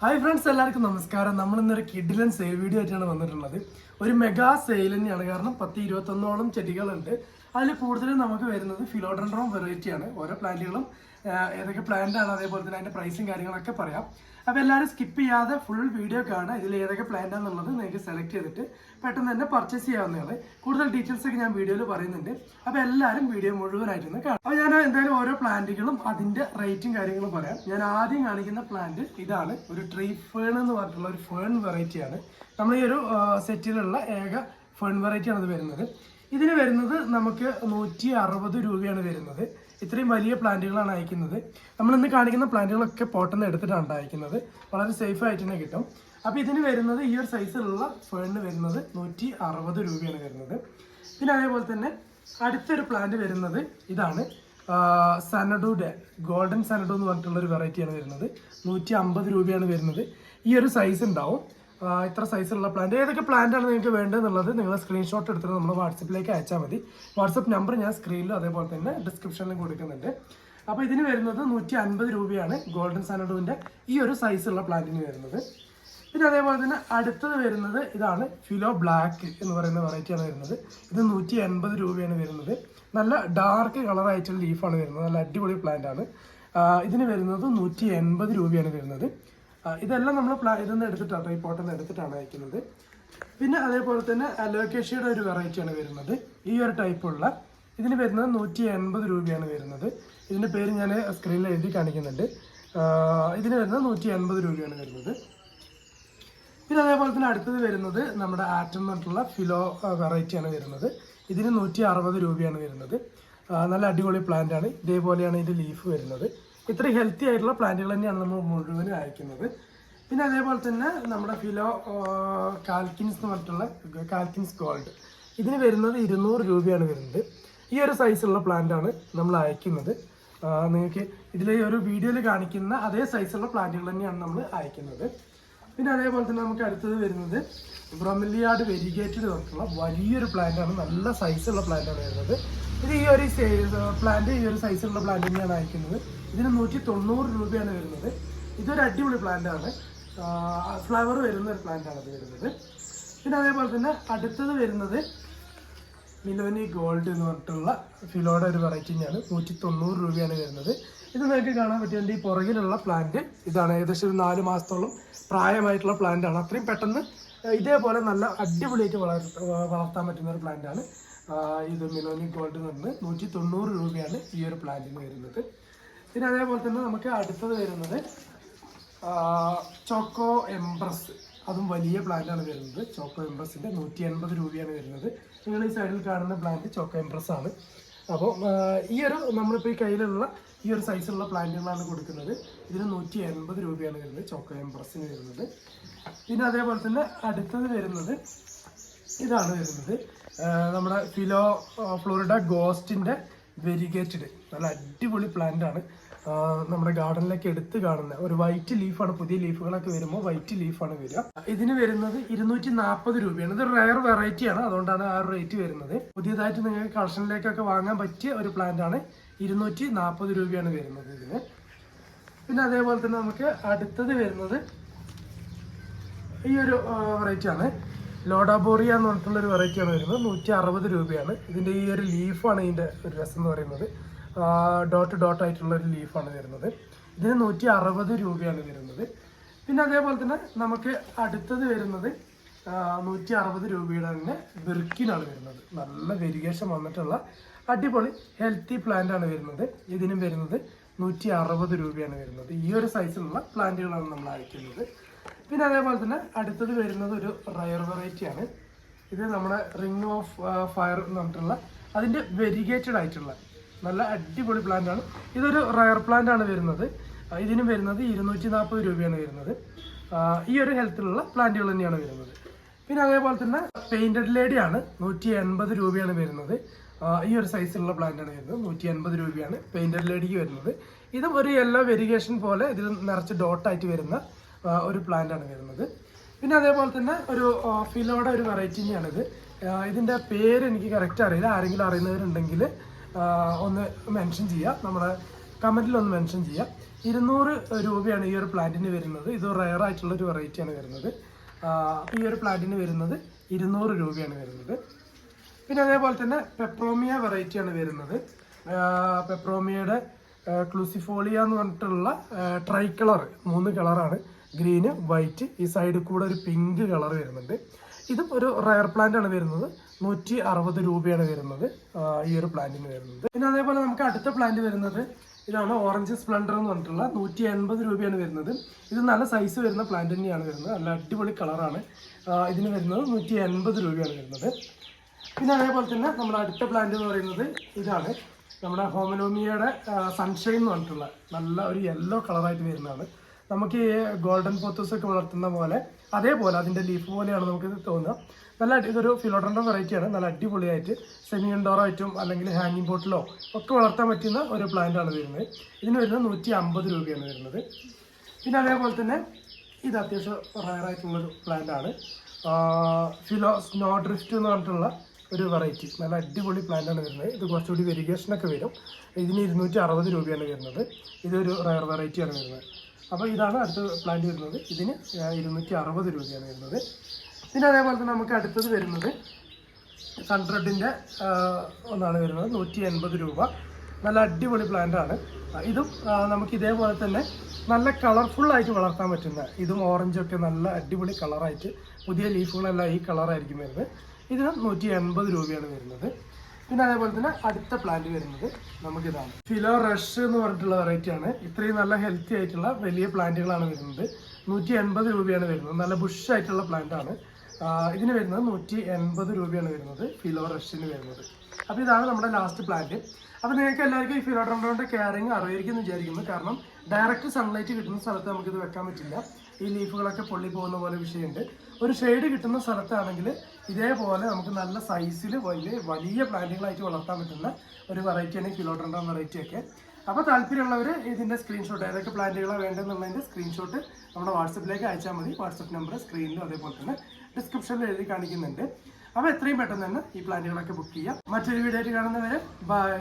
Hi friends എല്ലാവർക്കും നമസ്കാരം. നമ്മൾ ഇന്നൊരു കിഡിലൻ സെയിൽ വീഡിയോ ആയിട്ടാണ് വന്നിട്ടുള്ളത്. ഒരു മെഗാ സെയിൽ തന്നെയാണ്. കാരണം പത്ത് ഇരുപത്തൊന്നോളം ചെടികളുണ്ട്. അതിൽ കൂടുതലും നമുക്ക് വരുന്നത് ഫിലോഡൻഡ്രോം വെറൈറ്റിയാണ് ഓരോ പ്ലാന്റുകളും ഏതൊക്കെ പ്ലാന്റ് ആണ് അതേപോലെ തന്നെ അതിന്റെ പ്രൈസും കാര്യങ്ങളൊക്കെ പറയാം. അപ്പോൾ എല്ലാവരും സ്കിപ്പ് ചെയ്യാതെ ഫുൾ വീഡിയോ കാണുക. ഇതിൽ ഏതൊക്കെ പ്ലാനാണെന്നുള്ളത് നിങ്ങൾക്ക് സെലക്ട് ചെയ്തിട്ട് പെട്ടെന്ന് തന്നെ പർച്ചേസ് ചെയ്യാവുന്നതാണ്. കൂടുതൽ ഡീറ്റെയിൽസ് ഒക്കെ ഞാൻ വീഡിയോയിൽ പറയുന്നുണ്ട്. അപ്പോൾ എല്ലാവരും വീഡിയോ മുഴുവനായിട്ടൊന്ന് കാണാം അപ്പോൾ ഞാൻ എന്തായാലും ഓരോ പ്ലാന്റുകളും അതിന്റെ റേറ്റും കാര്യങ്ങളും പറയാം. ഞാൻ ആദ്യം കാണിക്കുന്ന പ്ലാന്റ് ഇതാണ് ഒരു ട്രീ ഫേൺ എന്ന് പറഞ്ഞിട്ടുള്ള ഒരു ഫേൺ വെറൈറ്റിയാണ് നമ്മൾ ഈ ഒരു സെറ്റിലുള്ള ഏക ഫേൺ വെറൈറ്റിയാണ് ഇത് വരുന്നത്. ഇതിന് വരുന്നത് നമുക്ക് നൂറ്റി അറുപത് രൂപയാണ് വരുന്നത്. ഇത്രയും വലിയ പ്ലാന്റുകളാണ് അയക്കുന്നത്. നമ്മൾ ഇന്ന് കാണിക്കുന്ന പ്ലാന്റുകളൊക്കെ പോട്ടെന്ന് എടുത്തിട്ടാണ് അയക്കുന്നത് വളരെ സേഫ് ആയിട്ട് തന്നെ കിട്ടും. അപ്പോൾ ഇതിന് വരുന്നത് ഈ ഒരു സൈസിലുള്ള ഫേണിന് വരുന്നത് നൂറ്റി അറുപത് രൂപയാണ് വരുന്നത്. പിന്നെ അതേപോലെ തന്നെ അടുത്തൊരു പ്ലാന്റ് വരുന്നത് ഇതാണ് സനഡുടെ ഗോൾഡൻ സനഡു എന്ന് പറഞ്ഞിട്ടുള്ള ഒരു വെറൈറ്റിയാണ് വരുന്നത്. നൂറ്റി അമ്പത് രൂപയാണ് വരുന്നത്. ഈ ഒരു സൈസ് ഉണ്ടാവും. ഇത്ര സൈസുള്ള പ്ലാന്റ് ഏതൊക്കെ പ്ലാന്റ് ആണ് നിങ്ങൾക്ക് വേണ്ടതെന്നുള്ളത് നിങ്ങൾ സ്ക്രീൻഷോട്ട് എടുത്തിട്ട് നമ്മൾ വാട്സപ്പിലേക്ക് അയച്ചാൽ മതി. വാട്സപ്പ് നമ്പർ ഞാൻ സ്ക്രീനിലും അതേപോലെ തന്നെ ഡിസ്ക്രിപ്ഷനിലും കൊടുക്കുന്നുണ്ട്. അപ്പോൾ ഇതിന് വരുന്നത് നൂറ്റി അൻപത് രൂപയാണ് ഗോൾഡൻ സാനഡുവിന്റെ ഈ ഒരു സൈസുള്ള പ്ലാന്റിന് വരുന്നത്. പിന്നെ അതേപോലെ തന്നെ അടുത്തത് വരുന്നത് ഇതാണ് ഫിലോ ബ്ലാക്ക് എന്ന് പറയുന്ന വെറൈറ്റിയാണ് വരുന്നത്. ഇത് നൂറ്റി എൺപത് രൂപയാണ് വരുന്നത്. നല്ല ഡാർക്ക് കളറായിട്ടുള്ള ലീഫാണ് വരുന്നത്. നല്ല അടിപൊളി പ്ലാന്റ് ആണ്. ഇതിന് വരുന്നത് നൂറ്റി എൺപത് രൂപയാണ് വരുന്നത്. ഇതെല്ലാം നമ്മൾ പ്ലാ ഇതൊന്നും എടുത്തിട്ടാണ് ഈ നിന്ന് എടുത്തിട്ടാണ് അയക്കുന്നത്. പിന്നെ അതേപോലെ തന്നെ അലോക്കേഷ്യയുടെ ഒരു വെറൈറ്റിയാണ് വരുന്നത്. ഈ ഒരു ടൈപ്പുള്ള ഇതിന് വരുന്നത് നൂറ്റി എൺപത് രൂപയാണ് വരുന്നത്. ഇതിന്റെ പേര് ഞാൻ സ്ക്രീനിൽ എഴുതി കാണിക്കുന്നുണ്ട്. ഇതിന് വരുന്നത് നൂറ്റി എൺപത് രൂപയാണ് വരുന്നത്. പിന്നെ അതേപോലെ തന്നെ അടുത്തത് വരുന്നത് നമ്മുടെ ആറ്റം എന്ന് പറഞ്ഞിട്ടുള്ള ഫിലോ വെറൈറ്റിയാണ് വരുന്നത്. ഇതിന് നൂറ്റി അറുപത് രൂപയാണ് വരുന്നത്. നല്ല അടിപൊളി പ്ലാന്റ് ആണ്. ഇതേപോലെയാണ് ഇതിന്റെ ലീഫ് വരുന്നത്. ഇത്ര ഹെൽത്തി ആയിട്ടുള്ള പ്ലാന്റുകൾ തന്നെയാണ് നമ്മൾ മുഴുവനും അയക്കുന്നത്. പിന്നെ അതേപോലെ തന്നെ നമ്മുടെ ഫിലോ കാൽക്കിൻസ് എന്ന് പറഞ്ഞിട്ടുള്ള കാൽക്കിൻസ് ഗോൾഡ് ഇതിന് വരുന്നത് ഇരുന്നൂറ് രൂപയാണ് വരുന്നത്. ഈ ഒരു സൈസുള്ള പ്ലാന്റ് ആണ് നമ്മൾ അയക്കുന്നത്. നിങ്ങൾക്ക് ഇതിൽ ഒരു വീഡിയോയിൽ കാണിക്കുന്ന അതേ സൈസുള്ള പ്ലാന്റുകൾ തന്നെയാണ് നമ്മൾ അയക്കുന്നത്. പിന്നെ അതേപോലെ തന്നെ നമുക്ക് അടുത്തത് വരുന്നത് ബ്രൊമലിയാഡ് വെരിഗേറ്റഡ് പറഞ്ഞിട്ടുള്ള വലിയൊരു പ്ലാന്റാണ് നല്ല സൈസുള്ള പ്ലാന്റ് ആണ് വരുന്നത്. ഇത് ഈ ഒരു പ്ലാന്റ് ഈ ഒരു സൈസുള്ള പ്ലാന്റ് തന്നെയാണ് അയക്കുന്നത്. ഇതിന് നൂറ്റി തൊണ്ണൂറ് രൂപയാണ് വരുന്നത്. ഇതൊരു അടിപൊളി പ്ലാന്റ് ആണ്. ഫ്ലവർ വരുന്ന ഒരു പ്ലാന്റ് ആണ് ഇത് വരുന്നത്. പിന്നെ അതേപോലെ തന്നെ അടുത്തത് വരുന്നത് മിലോനി ഗോൾഡ് എന്ന് പറഞ്ഞിട്ടുള്ള ഫിലോയുടെ ഒരു വെറൈറ്റി തന്നെയാണ്. നൂറ്റി തൊണ്ണൂറ് രൂപയാണ് വരുന്നത്. ഇത് നിങ്ങൾക്ക് കാണാൻ പറ്റുന്നത് ഈ പുറകിലുള്ള പ്ലാന്റ് ഇതാണ്. ഏകദേശം ഒരു നാല് മാസത്തോളം പ്രായമായിട്ടുള്ള പ്ലാന്റ് ആണ്. അത്രയും പെട്ടെന്ന് ഇതേപോലെ നല്ല അടിപൊളിയായിട്ട് വളർ വളർത്താൻ പറ്റുന്ന ഒരു പ്ലാന്റ് ആണ്. ഇത് മിലോനി ഗോൾഡ് എന്ന് പറഞ്ഞത് നൂറ്റി തൊണ്ണൂറ് രൂപയാണ് ഈ ഒരു പ്ലാന്റിന് വരുന്നത്. പിന്നെ അതേപോലെ തന്നെ നമുക്ക് അടുത്തത് വരുന്നത് ചോക്കോ എംബ്രസ് അതും വലിയ പ്ലാന്റാണ് വരുന്നത്. ചോക്കോ എംബ്രസിന്റെ നൂറ്റി എൺപത് രൂപയാണ് വരുന്നത്. നിങ്ങൾ ഈ സൈഡിൽ കാണുന്ന പ്ലാന്റ് ചോക്കോ എംബ്രസ് ആണ്. അപ്പോൾ ഈ ഒരു നമ്മളിപ്പോൾ ഈ കയ്യിലുള്ള ഈ ഒരു സൈസുള്ള പ്ലാന്റുകളാണ് കൊടുക്കുന്നത്. ഇതിന് നൂറ്റി എൺപത് രൂപയാണ് വരുന്നത് ചോക്കോ എംബ്രസിന് വരുന്നത്. പിന്നെ അതേപോലെ തന്നെ അടുത്തത് വരുന്നത് ഇതാണ് വരുന്നത്. നമ്മുടെ ഫിലോ ഫ്ലോറിഡ ഗോസ്റ്റിന്റെ വെരിഗേറ്റഡ്. നല്ല അടിപൊളി പ്ലാന്റ് ആണ്. നമ്മുടെ ഗാർഡനിലൊക്കെ എടുത്ത് കാണുന്ന ഒരു വൈറ്റ് ലീഫാണ് പുതിയ ലീഫുകളൊക്കെ വരുമ്പോൾ വൈറ്റ് ലീഫാണ് വരിക. ഇതിന് വരുന്നത് ഇരുന്നൂറ്റി നാൽപ്പത് രൂപയാണ്. ഇത് റയർ വെറൈറ്റി ആണ്. അതുകൊണ്ടാണ് ആ റേറ്റ് വരുന്നത്. പുതിയതായിട്ട് നിങ്ങൾക്ക് കളക്ഷനിലേക്കൊക്കെ വാങ്ങാൻ പറ്റിയ ഒരു പ്ലാന്റ് ആണ്. ഇരുന്നൂറ്റി നാൽപ്പത് രൂപയാണ് വരുന്നത് ഇതിന്. പിന്നെ അതേപോലെ തന്നെ നമുക്ക് അടുത്തത് വരുന്നത് ഈ ഒരു വെറൈറ്റി ആണ്. ലോഡാബോറിയ എന്ന് പറഞ്ഞിട്ടുള്ള ഒരു വെറൈറ്റി ആണ് വരുന്നത്. നൂറ്റി അറുപത് രൂപയാണ്. ഇതിന്റെ ഈ ഒരു ലീഫാണ് ഇതിന്റെ ഒരു രസം എന്ന് പറയുന്നത്. ഡോട്ട് ഡോട്ട് ആയിട്ടുള്ള ഒരു ലീഫാണ് വരുന്നത്. ഇതിന് നൂറ്റി അറുപത് രൂപയാണ് വരുന്നത്. പിന്നെ അതേപോലെ തന്നെ നമുക്ക് അടുത്തത് വരുന്നത് നൂറ്റി അറുപത് രൂപയുടെ തന്നെ ബിർക്കിനാണ് വരുന്നത്. നല്ല വെരിഗേഷൻ വന്നിട്ടുള്ള അടിപൊളി ഹെൽത്തി പ്ലാന്റ് ആണ് വരുന്നത്. ഇതിനും വരുന്നത് നൂറ്റി അറുപത് രൂപയാണ് വരുന്നത്. ഈ ഒരു സൈസിലുള്ള പ്ലാന്റുകളാണ് നമ്മൾ അയക്കുന്നത്. പിന്നെ അതേപോലെ തന്നെ അടുത്തത് വരുന്നത് ഒരു റയർ വെറൈറ്റി ആണ്. ഇത് നമ്മുടെ റിംഗ് ഓഫ് ഫയർ എന്ന് പറഞ്ഞിട്ടുള്ള അതിന്റെ വെരിഗേറ്റഡ് ആയിട്ടുള്ള നല്ല അടിപൊളി പ്ലാന്റ് ആണ്. ഇതൊരു റയർ പ്ലാന്റ് ആണ് വരുന്നത്. ഇതിന് വരുന്നത് ഇരുന്നൂറ്റി നാൽപ്പത് രൂപയാണ് വരുന്നത്. ഈ ഒരു ഹെൽത്തിലുള്ള പ്ലാന്റുകൾ തന്നെയാണ് വരുന്നത്. പിന്നെ അതേപോലെ തന്നെ പെയിന്റഡ് ലേഡി ആണ്. നൂറ്റി എൺപത് രൂപയാണ് വരുന്നത്. ഈ ഒരു സൈസിലുള്ള പ്ലാന്റാണ് വരുന്നത്. നൂറ്റി എൺപത് രൂപയാണ് പെയിന്റഡ് ലേഡിക്ക് വരുന്നത്. ഇതും ഒരു യെല്ലോ വെരിഗേഷൻ പോലെ ഇതിൽ നിറച്ച് ഡോട്ടായിട്ട് വരുന്ന ഒരു പ്ലാന്റ് ആണ് വരുന്നത്. പിന്നെ അതേപോലെ തന്നെ ഒരു ഫിലോടെ ഒരു വെറൈറ്റി തന്നെയാണിത് ഇതിന്റെ പേര് എനിക്ക് കറക്റ്റ് അറിയില്ല. ആരെങ്കിലും അറിയുന്നവരുണ്ടെങ്കിൽ ഒന്ന് മെൻഷൻ ചെയ്യുക നമ്മുടെ കമന്റിൽ ഒന്ന് മെൻഷൻ ചെയ്യാം. ഇരുന്നൂറ് രൂപയാണ് ഈ ഒരു പ്ലാന്റിന് വരുന്നത്. ഇത് റയർ ആയിട്ടുള്ള ഒരു വെറൈറ്റിയാണ് വരുന്നത്. ഈ ഒരു പ്ലാന്റിന് വരുന്നത് ഇരുന്നൂറ് രൂപയാണ് വരുന്നത്. പിന്നെ അതേപോലെ തന്നെ പെപ്രോമിയ വെറൈറ്റിയാണ് വരുന്നത്. പെപ്രോമിയയുടെ ക്ലൂസിഫോളിയ എന്ന് പറഞ്ഞിട്ടുള്ള ട്രൈ കളർ മൂന്ന് കളറാണ് ഗ്രീന് വൈറ്റ് ഈ സൈഡിൽ കൂടെ ഒരു പിങ്ക് കളർ വരുന്നുണ്ട്. ഇതും ഒരു റയർ പ്ലാന്റ് ആണ് വരുന്നത്. നൂറ്റി അറുപത് രൂപയാണ് വരുന്നത്. ഈ ഒരു പ്ലാന്റിന് വരുന്നത്. പിന്നെ അതേപോലെ നമുക്ക് അടുത്ത പ്ലാന്റ് വരുന്നത് ഇതാണ് ഓറഞ്ച് സ്പ്ലണ്ടർ എന്ന് പറഞ്ഞിട്ടുള്ള നൂറ്റി എൺപത് രൂപയാണ് വരുന്നത്. ഇത് നല്ല സൈസ് വരുന്ന പ്ലാന്റ് തന്നെയാണ് വരുന്നത്. നല്ല അടിപൊളി കളറാണ് ഇതിന് വരുന്നത് നൂറ്റി എൺപത് രൂപയാണ് വരുന്നത്. പിന്നെ അതേപോലെ തന്നെ നമ്മുടെ അടുത്ത പ്ലാന്റ് എന്ന് പറയുന്നത് ഇതാണ് നമ്മുടെ ഹോമനോമിയയുടെ സൺഷൈൻ എന്ന് പറഞ്ഞിട്ടുള്ള നല്ല ഒരു യെല്ലോ കളറായിട്ട് വരുന്നതാണ്. നമുക്ക് ഈ ഗോൾഡൻ പോത്തസ് ഒക്കെ വളർത്തുന്ന പോലെ അതേപോലെ അതിന്റെ ലീഫ് പോലെയാണ് നമുക്ക് ഇത് തോന്നുക. നല്ല ഇതൊരു ഫിലോഡ്രന്റെ വെറൈറ്റിയാണ് നല്ല അടിപൊളിയായിട്ട് സെമി ഇൻഡോറായിട്ടും അല്ലെങ്കിൽ ഹാങ്ങിങ് ബോട്ടിലോ ഒക്കെ വളർത്താൻ പറ്റുന്ന ഒരു പ്ലാന്റാണ് വരുന്നത്. ഇതിന് വരുന്നത് നൂറ്റി അമ്പത് രൂപയാണ് വരുന്നത്. പിന്നെ അതേപോലെ തന്നെ ഇത് അത്യാവശ്യം റയറായിട്ടുള്ളൊരു പ്ലാന്റ് ആണ്. ഫിലോ സ്നോ ഡ്രിഫ്റ്റ് എന്ന് പറഞ്ഞിട്ടുള്ള ഒരു വെറൈറ്റി നല്ല അടിപൊളി പ്ലാന്റാണ് വരുന്നത്. ഇത് കുറച്ചുകൂടി വെരിഗേഷനൊക്കെ വരും. ഇതിന് ഇരുന്നൂറ്റി അറുപത് രൂപയാണ് വരുന്നത്. ഇതൊരു റയർ വെറൈറ്റിയാണ് വരുന്നത്. അപ്പോൾ ഇതാണ് അടുത്ത പ്ലാന്റ് വരുന്നത്. ഇതിന് ഇരുന്നൂറ്റി അറുപത് രൂപയാണ് വരുന്നത്. പിന്നെ അതേപോലെ തന്നെ നമുക്ക് അടുത്തത് വരുന്നത് സൺറെഡിന്റെ ഒന്നാണ് വരുന്നത്. നൂറ്റി എൺപത് രൂപ. നല്ല അടിപൊളി പ്ലാന്റാണ് ഇതും നമുക്ക് ഇതേപോലെ തന്നെ നല്ല കളർഫുൾ ആയിട്ട് വളർത്താൻ പറ്റുന്ന ഇതും ഓറഞ്ചൊക്കെ നല്ല അടിപൊളി കളറായിട്ട് പുതിയ ലീഫുകളെല്ലാം ഈ കളറായിരിക്കും വരുന്നത്. ഇതിന് നൂറ്റി എൺപത് രൂപയാണ് വരുന്നത്. പിന്നെ അതേപോലെ തന്നെ അടുത്ത പ്ലാന്റ് വരുന്നത് നമുക്കിതാണ്. ഫിലോ റഷ് എന്ന് പറഞ്ഞിട്ടുള്ള വെറൈറ്റി ആണ്. ഇത്രയും നല്ല ഹെൽത്തി ആയിട്ടുള്ള വലിയ പ്ലാന്റുകളാണ് വരുന്നത്. നൂറ്റി എൺപത് രൂപയാണ് വരുന്നത്. നല്ല ബുഷ് ആയിട്ടുള്ള പ്ലാന്റ് ആണ്. ഇതിന് വരുന്നത് നൂറ്റി എൺപത് രൂപയാണ് വരുന്നത് ഫിലോ റഷിന് വരുന്നത്. അപ്പോൾ ഇതാണ് നമ്മുടെ ലാസ്റ്റ് പ്ലാന്റ് അപ്പോൾ നിങ്ങൾക്ക് എല്ലാവർക്കും ഈ ഫിലോഡ്രോണിന്റെ കെയറിങ് അറിയായിരിക്കും വിചാരിക്കുന്നു. കാരണം ഡയറക്റ്റ് സൺലൈറ്റ് കിട്ടുന്ന സ്ഥലത്ത് നമുക്കിത് വെക്കാൻ പറ്റില്ല. ഈ ലീഫുകളൊക്കെ പൊള്ളി പോകുന്ന പോലെ വിഷയമുണ്ട്. ഒരു ഷെയ്ഡ് കിട്ടുന്ന സ്ഥലത്താണെങ്കിൽ ഇതേപോലെ നമുക്ക് നല്ല സൈസിൽ വലിയ വലിയ പ്ലാന്റുകളായിട്ട് വളർത്താൻ പറ്റുന്ന ഒരു വെറൈറ്റിയാണ് ഫിലോഡ്രോൺ വെറൈറ്റി ഒക്കെ. അപ്പോൾ താല്പര്യമുള്ളവർ ഇതിന്റെ സ്ക്രീൻഷോട്ട് ഏതൊക്കെ പ്ലാന്റുകളാണ് വേണ്ടതെന്നുള്ളതിന്റെ സ്ക്രീൻഷോട്ട് നമ്മുടെ വാട്സപ്പിലേക്ക് അയച്ചാൽ മതി. വാട്സപ്പ് നമ്പർ സ്ക്രീനിലും അതേപോലെ തന്നെ ഡിസ്ക്രിപ്ഷനിൽ എഴുതി കാണിക്കുന്നുണ്ട്. അപ്പോൾ എത്രയും പെട്ടെന്ന് തന്നെ ഈ പ്ലാന്റുകളൊക്കെ ബുക്ക് ചെയ്യാം. മറ്റൊരു വീഡിയോ ആയിട്ട് കാണുന്നവരെ ബൈ